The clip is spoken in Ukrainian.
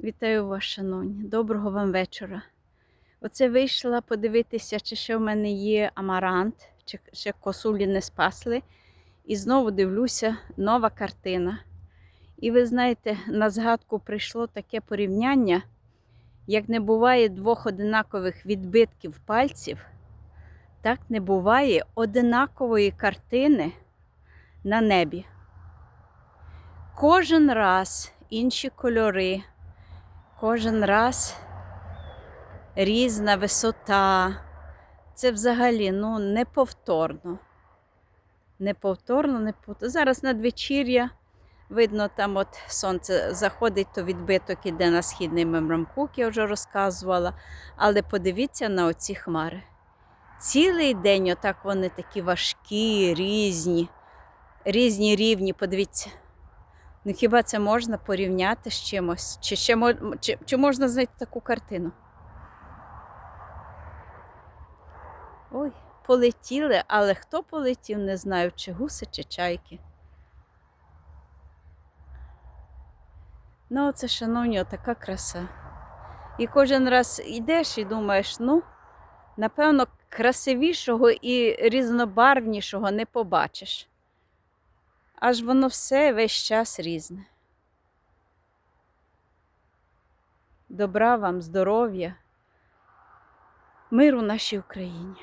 Вітаю вас, шановні. Доброго вам вечора. Оце вийшла подивитися, чи ще в мене є амарант, чи ще косулі не спасли. І знову дивлюся, нова картина. І ви знаєте, на згадку прийшло таке порівняння, як не буває двох одинакових відбитків пальців, так не буває одинакової картини на небі. Кожен раз інші кольори, кожен раз різна висота. Це взагалі ну, неповторно. Неповторно, неповторно. Зараз надвечір'я. Видно, там от сонце заходить, то відбиток іде на східний мемрамкук, я вже розказувала. Але подивіться на оці хмари. Цілий день отак вони такі важкі, різні, різні рівні. Подивіться. Ну хіба це можна порівняти з чимось? Чи, ще, чи, чи можна знайти таку картину? Ой, полетіли, але хто полетів, не знаю, чи гуси, чи чайки. Ну, це, шановні, така краса. І кожен раз йдеш і думаєш, ну, напевно, красивішого і різнобарвнішого не побачиш. Аж воно все весь час різне. Добра вам, здоров'я, миру нашій Україні.